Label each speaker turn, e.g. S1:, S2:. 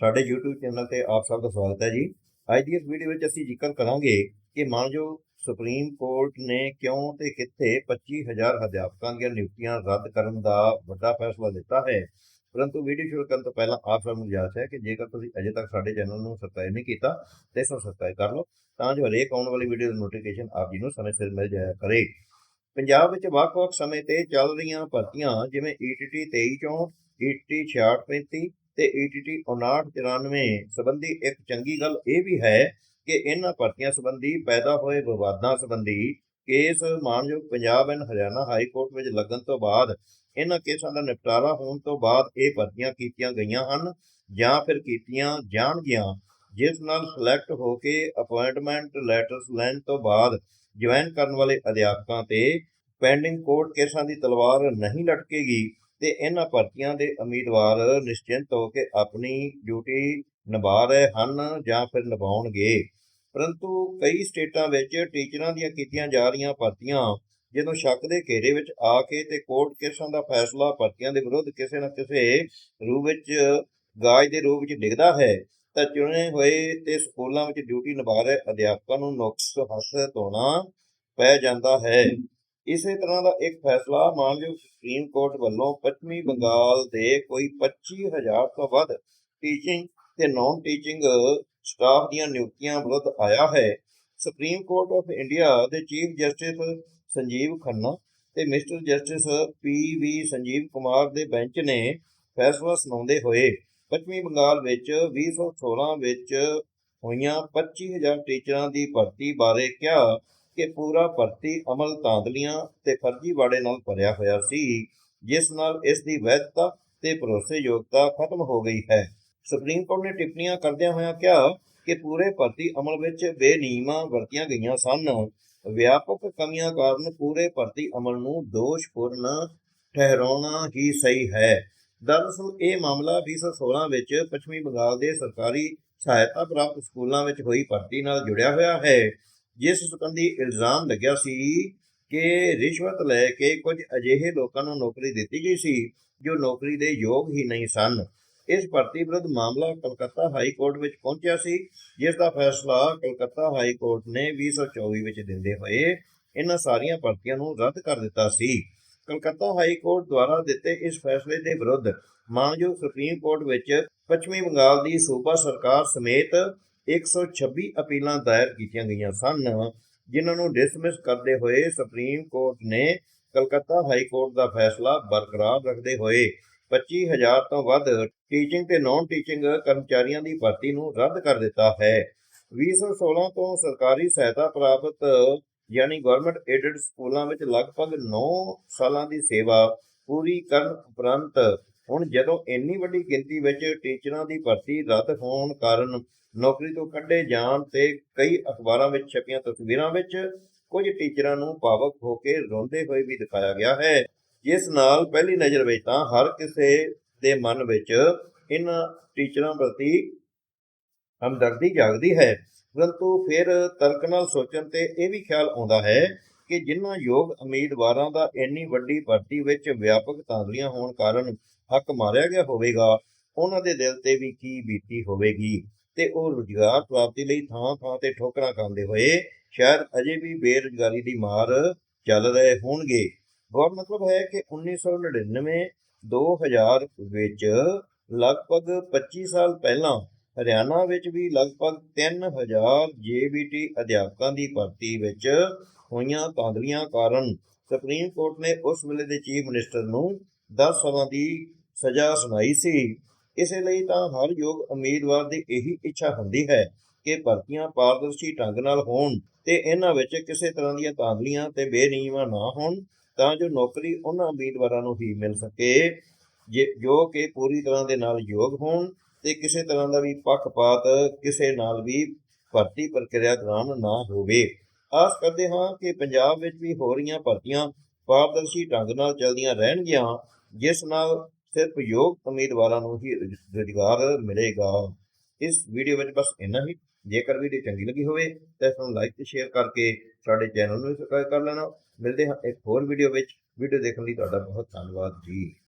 S1: ਸਾਡੇ YouTube channel ਤੇ ਆਪ ਸਭ ਦਾ ਸਵਾਗਤ ਹੈ ਜੀ। ਅੱਜ ਦੀ ਇਸ ਵੀਡੀਓ ਵਿੱਚ ਅਸੀਂ ਜ਼ਿਕਰ ਕਰਾਂਗੇ ਕਿ ਮਾਨਯੋਗ ਸੁਪਰੀਮ ਕੋਰਟ ਨੇ ਕਿਉਂ ਤੇ ਕਿੱਥੇ 25000 ਅਧਿਆਪਕਾਂ ਦੀਆਂ ਨਿਯੁਕਤੀਆਂ ਰੱਦ ਕਰਨ ਦਾ ਵੱਡਾ ਫੈਸਲਾ ਦਿੱਤਾ ਹੈ। ਪਰੰਤੂ ਵੀਡੀਓ ਸ਼ੁਰੂ ਕਰਨ ਤੋਂ ਪਹਿਲਾਂ ਆਪ ਸਭ ਨੂੰ ਗੁਜ਼ਾਰਿਸ਼ ਹੈ ਕਿ ਜੇਕਰ ਤੁਸੀਂ ਅਜੇ ਤੱਕ ਸਾਡੇ ਚੈਨਲ ਨੂੰ ਸਬਸਕ੍ਰਾਈਬ ਨਹੀਂ ਕੀਤਾ, ਤੇ ਇਸ ਨੂੰ ਸਬਸਕ੍ਰਾਈਬ ਕਰ ਲਓ, ਤਾਂ ਜੋ ਹਰੇਕ ਆਉਣ ਵਾਲੀ ਵੀਡੀਓ ਦੀ ਨੋਟੀਫਿਕੇਸ਼ਨ ਆਪ ਜੀ ਨੂੰ ਸਮੇਂ ਸਿਰ ਮਿਲ ਜਾਇਆ ਕਰੇ। ਪੰਜਾਬ ਵਿੱਚ ਵੱਖ-ਵੱਖ ਸਮੇਂ ਤੇ ਚੱਲ ਰਹੀਆਂ ਭਰਤੀਆਂ ਜਿਵੇਂ E ETT 2364 ETT 6635 ਤੇ ETT 5994 ਸੰਬੰਧੀ ਇੱਕ ਚੰਗੀ ਗੱਲ ਇਹ ਵੀ ਹੈ ਕਿ ਇਹਨਾਂ ਭਰਤੀਆਂ ਸੰਬੰਧੀ ਪੈਦਾ ਹੋਏ ਵਿਵਾਦਾਂ ਸੰਬੰਧੀ ਕੇਸ ਮਾਨਯੋਗ Punjab and Haryana high court ਵਿੱਚ ਲੱਗਣ ਤੋਂ ਬਾਅਦ ਇਹਨਾਂ ਕੇਸਾਂ ਦਾ ਨਿਪਟਾਰਾ ਹੋਣ ਤੋਂ ਬਾਅਦ ਇਹ ਭਰਤੀਆਂ ਕੀਤੀਆਂ ਗਈਆਂ ਹਨ ਜਾਂ ਫਿਰ ਕੀਤੀਆਂ ਜਾਣਗੀਆਂ, ਜਿਸ ਨਾਲ ਸਿਲੈਕਟ ਹੋ ਕੇ ਅਪਾਇੰਟਮੈਂਟ ਲੈਟਰਸ ਲੈਣ ਤੋਂ ਬਾਅਦ ਜੁਆਇਨ ਕਰਨ ਵਾਲੇ ਅਧਿਆਪਕਾਂ ਤੇ ਪੈਂਡਿੰਗ ਕੋਰਟ ਕੇਸਾਂ ਦੀ ਤਲਵਾਰ ਨਹੀਂ ਲਟਕੇਗੀ। ਤੇ ਇਹਨਾਂ ਭਰਤੀਆਂ ਦੇ ਉਮੀਦਵਾਰ ਨਿਸ਼ਚਿੰਤ ਹੋ ਕੇ ਆਪਣੀ ਡਿਊਟੀ ਨਿਭਾ ਰਹੇ ਹਨ ਜਾਂ ਫਿਰ ਨਿਭਾਉਣਗੇ। ਪਰੰਤੂ ਕਈ ਸਟੇਟਾਂ ਵਿੱਚ ਟੀਚਰਾਂ ਦੀਆਂ ਕੀਤੀਆਂ ਜਾ ਰਹੀਆਂ ਭਰਤੀਆਂ ਜਦੋਂ ਸ਼ੱਕ ਦੇ ਘੇਰੇ ਵਿੱਚ ਆ ਕੇ ਤੇ ਕੋਰਟ ਕੇਸਾਂ ਦਾ ਫੈਸਲਾ ਭਰਤੀਆਂ ਦੇ ਵਿਰੁੱਧ ਕਿਸੇ ਨਾ ਕਿਸੇ ਰੂਪ ਵਿੱਚ, ਗਾਜ ਦੇ ਰੂਪ ਵਿੱਚ ਡਿੱਗਦਾ ਹੈ, ਤਾਂ ਚੁਣੇ ਹੋਏ ਤੇ ਸਕੂਲਾਂ ਵਿੱਚ ਡਿਊਟੀ ਨਿਭਾ ਰਹੇ ਅਧਿਆਪਕਾਂ ਨੂੰ ਨੁਕਸ ਹੱਥ ਧੋਣਾ ਪੈ ਜਾਂਦਾ ਹੈ। ਇਸੇ ਤਰ੍ਹਾਂ ਦਾ ਇੱਕ ਫੈਸਲਾ ਮਾਨਯੋਗ ਸੁਪਰੀਮ ਕੋਰਟ ਵੱਲੋਂ ਪੱਛਮੀ ਬੰਗਾਲ ਦੇ ਕੋਈ 25000 ਤੋਂ ਵੱਧ ਟੀਚਿੰਗ ਤੇ ਨਾਨ ਟੀਚਿੰਗ ਸਟਾਫ ਦੀਆਂ ਨਿਯੁਕਤੀਆਂ ਵਿਰੁੱਧ ਆਇਆ ਹੈ। ਸੁਪਰੀਮ ਕੋਰਟ ਆਫ ਇੰਡੀਆ ਦੇ ਚੀਫ ਜਸਟਿਸ ਸੰਜੀਵ ਖੰਨਾ ਤੇ mister justice P V Sanjiv Kumar ਦੇ ਬੈਂਚ ਨੇ ਫੈਸਲਾ ਸੁਣਾਉਂਦੇ ਹੋਏ ਪੱਛਮੀ ਬੰਗਾਲ ਵਿੱਚ 2016 ਵਿੱਚ ਹੋਈਆਂ 25000 ਟੀਚਰਾਂ ਦੀ ਭਰਤੀ ਬਾਰੇ ਕਿਹਾ ਕਿ ਪੂਰਾ ਭਰਤੀ ਅਮਲ ਧਾਂਦਲੀਆਂ ਤੇ ਫਰਜ਼ੀਵਾੜੇ ਨਾਲ ਭਰਿਆ ਹੋਇਆ ਸੀ, ਜਿਸ ਨਾਲ ਇਸ ਦੀ ਵੈਧਤਾ ਤੇ ਭਰੋਸੇਯੋਗਤਾ ਖਤਮ ਹੋ ਗਈ ਹੈ। ਸੁਪਰੀਮ ਕੋਰਟ ਨੇ ਟਿੱਪਣੀਆਂ ਕਰਦਿਆਂ ਹੋਇਆਂ ਕਿਹਾ ਕਿ ਪੂਰੇ ਭਰਤੀ ਅਮਲ ਵਿੱਚ ਬੇਨੀਮਾਂ ਵਰਤੀਆਂ ਗਈਆਂ ਸਨ। ਵਿਆਪਕ ਕਮੀਆਂ ਕਾਰਨ ਪੂਰੇ ਭਰਤੀ ਅਮਲ ਨੂੰ ਦੋਸ਼ਪੂਰਨ ਠਹਿਰਾਉਣਾ ਹੀ ਸਹੀ ਹੈ। ਦਰਅਸਲ, ਇਹ ਮਾਮਲਾ 2016 ਵਿੱਚ ਪੱਛਮੀ ਬੰਗਾਲ ਦੇ ਸਰਕਾਰੀ ਸਹਾਇਤਾ ਪ੍ਰਾਪਤ ਸਕੂਲਾਂ ਵਿੱਚ ਹੋਈ ਭਰਤੀ ਨਾਲ ਜੁੜਿਆ ਹੋਇਆ ਹੈ। ਜਿਸ ਸੰਬੰਧੀ ਇਲਜ਼ਾਮ ਲੱਗਿਆ ਸੀ ਕਿ ਰਿਸ਼ਵਤ ਲੈ ਕੇ ਕੁਝ ਅਜਿਹੇ ਲੋਕਾਂ ਨੂੰ ਨੌਕਰੀ ਦਿੱਤੀ ਗਈ ਸੀ ਜੋ ਨੌਕਰੀ ਦੇ ਯੋਗ ਹੀ ਨਹੀਂ ਸਨ। ਇਸ ਭਰਤੀ ਵਿਰੁੱਧ ਮਾਮਲਾ ਕਲਕੱਤਾ ਹਾਈ ਕੋਰਟ ਵਿੱਚ ਪਹੁੰਚਿਆ ਸੀ, ਜਿਸ ਦਾ ਫੈਸਲਾ ਕਲਕੱਤਾ ਹਾਈ ਕੋਰਟ ਨੇ 2024 ਵਿੱਚ ਦਿੰਦੇ ਹੋਏ ਇਹਨਾਂ ਸਾਰੀਆਂ ਭਰਤੀਆਂ ਨੂੰ ਰੱਦ ਕਰ ਦਿੱਤਾ ਸੀ। ਕਲਕੱਤਾ ਹਾਈ ਕੋਰਟ ਦੁਆਰਾ ਦਿੱਤੇ ਇਸ ਫੈਸਲੇ ਦੇ ਵਿਰੁੱਧ ਮਾਨਯੋਗ ਸੁਪਰੀਮ ਕੋਰਟ ਵਿੱਚ ਪੱਛਮੀ ਬੰਗਾਲ ਦੀ ਸੂਬਾ ਸਰਕਾਰ ਸਮੇਤ 126 ਅਪੀਲਾਂ ਦਾਇਰ ਕੀਤੀਆਂ ਗਈਆਂ ਸਨ, ਜਿਨ੍ਹਾਂ ਨੂੰ ਡਿਸਮਿਸ ਕਰਦੇ ਹੋਏ ਸੁਪਰੀਮ ਕੋਰਟ ਨੇ ਕਲਕੱਤਾ ਹਾਈ ਕੋਰਟ ਦਾ ਫੈਸਲਾ ਬਰਕਰਾਰ ਰੱਖਦੇ ਹੋਏ 25000 ਤੋਂ ਵੱਧ ਟੀਚਿੰਗ ਤੇ ਨਾਨ ਟੀਚਿੰਗ ਕਰਮਚਾਰੀਆਂ ਦੀ ਭਰਤੀ ਨੂੰ ਰੱਦ ਕਰ ਦਿੱਤਾ ਹੈ। 2016 ਤੋਂ ਸਰਕਾਰੀ ਸਹਾਇਤਾ ਪ੍ਰਾਪਤ ਯਾਨੀ ਗਵਰਨਮੈਂਟ ਏਡਡ ਸਕੂਲਾਂ ਵਿੱਚ ਲਗਭਗ 9 ਸਾਲਾਂ ਦੀ ਸੇਵਾ ਪੂਰੀ ਕਰਨ ਉਪਰੰਤ ਹੁਣ ਜਦੋਂ ਇੰਨੀ ਵੱਡੀ ਗਿਣਤੀ ਵਿੱਚ ਟੀਚਰਾਂ ਦੀ ਭਰਤੀ ਰੱਦ ਹੋਣ ਕਾਰਨ ਨੌਕਰੀ ਤੋਂ ਕੱਢੇ ਜਾਣ ਤੇ ਕਈ ਅਖਬਾਰਾਂ ਵਿੱਚ ਛਪੀਆਂ ਤਸਵੀਰਾਂ ਵਿੱਚ ਕੁਝ ਟੀਚਰਾਂ ਨੂੰ ਭਾਵਕ ਹੋ ਕੇ ਰੋਂਦੇ ਹੋਏ ਵੀ ਦਿਖਾਇਆ ਗਿਆ ਹੈ। ਜਿਸ ਨਾਲ ਪਹਿਲੀ ਨਜ਼ਰ ਵਿੱਚ ਤਾਂ ਹਰ ਕਿਸੇ ਦੇ ਮਨ ਵਿੱਚ ਇਹਨਾਂ ਟੀਚਰਾਂ ਪ੍ਰਤੀ ਹਮਦਰਦੀ ਜਾਗਦੀ ਹੈ। ਪਰੰਤੂ ਫਿਰ ਤਰਕ ਨਾਲ ਸੋਚਣ ਤੇ ਇਹ ਵੀ ਖਿਆਲ ਆਉਂਦਾ ਹੈ ਕਿ ਜਿਨ੍ਹਾਂ ਯੋਗ ਉਮੀਦਵਾਰਾਂ ਦਾ ਇੰਨੀ ਵੱਡੀ ਭਰਤੀ ਵਿੱਚ ਵਿਆਪਕ ਤਾਂਦਲੀਆਂ ਹੋਣ ਕਾਰਨ ਹੱਕ ਮਾਰਿਆ ਗਿਆ ਹੋਵੇਗਾ, ਉਹਨਾਂ ਦੇ ਦਿਲ ਤੇ ਵੀ ਕੀ ਬੀਤੀ ਹੋਵੇਗੀ ਤੇ ਉਹ ਰੁਜ਼ਗਾਰ ਪ੍ਰਾਪਤੀ ਲਈ ਥਾਂ ਥਾਂ ਤੇ ਠੋਕਰਾਂ ਖਾਂਦੇ ਹੋਏ ਸ਼ਾਇਦ ਅਜੇ ਵੀ ਬੇਰੁਜ਼ਗਾਰੀ ਦੀ ਮਾਰ ਚੱਲ ਰਹੇ ਹੋਣਗੇ। ਗੌਰ ਮਤਲਬ ਹੈ ਕਿ 1999 2000 ਵਿੱਚ ਲਗਭਗ 25 ਸਾਲ ਪਹਿਲਾਂ ਹਰਿਆਣਾ ਵਿੱਚ ਵੀ ਲਗਭਗ 3000 ਜੇਬੀਟੀ ਅਧਿਆਪਕਾਂ ਦੀ ਭਰਤੀ ਵਿੱਚ ਹੋਈਆਂ ਤਾਂਦਲੀਆਂ ਕਾਰਨ ਸੁਪਰੀਮ ਕੋਰਟ ਨੇ ਉਸ ਵੇਲੇ ਦੇ ਚੀਫ ਮਿਨਿਸਟਰ ਨੂੰ 10 ਸਾਲਾਂ ਦੀ ਸਜ਼ਾ ਸੁਣਾਈ ਸੀ। ਇਸੇ ਲਈ ਤਾਂ ਹਰ ਯੋਗ ਉਮੀਦਵਾਰ ਦੀ ਇਹੀ ਇੱਛਾ ਹੁੰਦੀ ਹੈ ਕਿ ਭਰਤੀਆਂ ਪਾਰਦਰਸ਼ੀ ਢੰਗ ਨਾਲ ਹੋਣ ਤੇ ਇਹਨਾਂ ਵਿੱਚ ਕਿਸੇ ਤਰ੍ਹਾਂ ਦੀਆਂ ਧਾਂਦਲੀਆਂ ਤੇ ਬੇਨਿਯਮਾਂ ਨਾ ਹੋਣ ਤਾਂ ਜੋ ਨੌਕਰੀ ਉਹਨਾਂ ਉਮੀਦਵਾਰਾਂ ਨੂੰ ਹੀ ਮਿਲ ਸਕੇ। ਜੋ ਕਿ ਪੂਰੀ ਤਰ੍ਹਾਂ ਦੇ ਨਾਲ ਯੋਗ ਹੋਣ ਤੇ ਕਿਸੇ ਤਰ੍ਹਾਂ ਦਾ ਵੀ ਪੱਖਪਾਤ ਕਿਸੇ ਨਾਲ ਵੀ ਭਰਤੀ ਪ੍ਰਕਿਰਿਆ ਦੌਰਾਨ ਨਾ ਹੋਵੇ। ਆਸ ਕਰਦੇ ਹਾਂ ਕਿ ਪੰਜਾਬ ਵਿੱਚ ਵੀ ਹੋ ਰਹੀਆਂ ਭਰਤੀਆਂ ਪਾਰਦਰਸ਼ੀ ਢੰਗ ਨਾਲ ਚੱਲਦੀਆਂ ਰਹਿਣਗੀਆਂ, ਜਿਸ ਨਾਲ ਸਿਰਫ ਯੋਗ ਉਮੀਦਵਾਰਾਂ ਨੂੰ ਹੀ ਰੁਜ਼- ਰੁਜ਼ਗਾਰ ਮਿਲੇਗਾ। ਇਸ ਵੀਡੀਓ ਵਿੱਚ ਬਸ ਇੰਨਾ ਹੀ। ਜੇਕਰ ਵੀਡੀਓ ਚੰਗੀ ਲੱਗੀ ਹੋਵੇ ਤਾਂ ਇਸ ਨੂੰ ਲਾਈਕ ਤੇ ਸ਼ੇਅਰ ਕਰਕੇ ਸਾਡੇ ਚੈਨਲ ਨੂੰ ਸਬਸਕ੍ਰਾਈਬ ਕਰ ਲੈਣਾ। ਮਿਲਦੇ ਹਾਂ ਇੱਕ ਹੋਰ ਵੀਡੀਓ ਵਿੱਚ। ਵੀਡੀਓ ਦੇਖਣ ਲਈ ਤੁਹਾਡਾ ਬਹੁਤ ਧੰਨਵਾਦ ਜੀ।